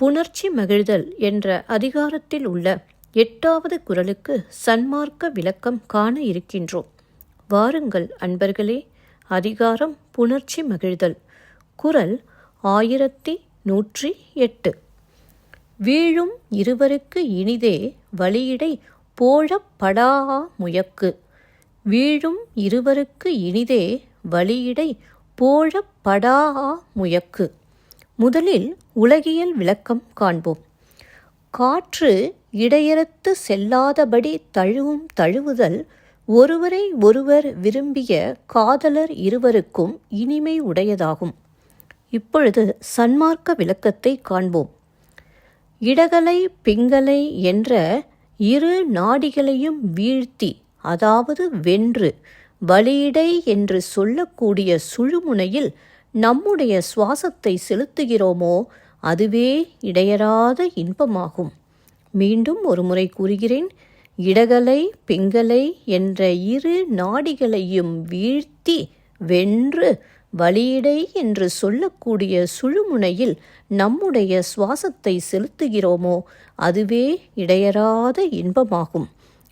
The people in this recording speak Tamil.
புணர்ச்சி மகிழ்தல் என்ற அதிகாரத்தில் உள்ள எட்டாவது குரலுக்கு சன்மார்க்க விளக்கம் காண இருக்கின்றோம். வாருங்கள் அன்பர்களே அதிகாரம் புணர்ச்சி மகிழ்தல். குரல் ஆயிரத்தி நூற்றி எட்டு. வீழும் இருவருக்கு இனிதே வழியிடை போழப்படா முயக்கு. வீழும் இருவருக்கு இனிதே வழியிடை போழப்படா முயக்கு. முதலில் உலகியல் விளக்கம் காண்போம். காற்று இடையறுத்து செல்லாதபடி தழுவும் தழுவுதல் ஒருவரை ஒருவர் விரும்பிய காதலர் இருவருக்கும் இனிமை உடையதாகும். இப்பொழுது சன்மார்க்க விளக்கத்தை காண்போம். இடகலை பிங்கலை என்ற இரு நாடிகளையும் வீழ்த்தி அதாவது வென்று வழியிடை என்று சொல்லக்கூடிய சுழுமுனையில் நம்முடைய சுவாசத்தை செலுத்துகிறோமோ அதுவே இடையறாத இன்பமாகும். மீண்டும் ஒரு முறை கூறுகிறேன் இடகலை பிங்கலை என்ற இரு நாடிகளையும் வீழ்த்தி வென்று வழியிடை என்று சொல்லக்கூடிய சுழுமுனையில் நம்முடைய சுவாசத்தை செலுத்துகிறோமோ அதுவே இடையறாத இன்பமாகும்.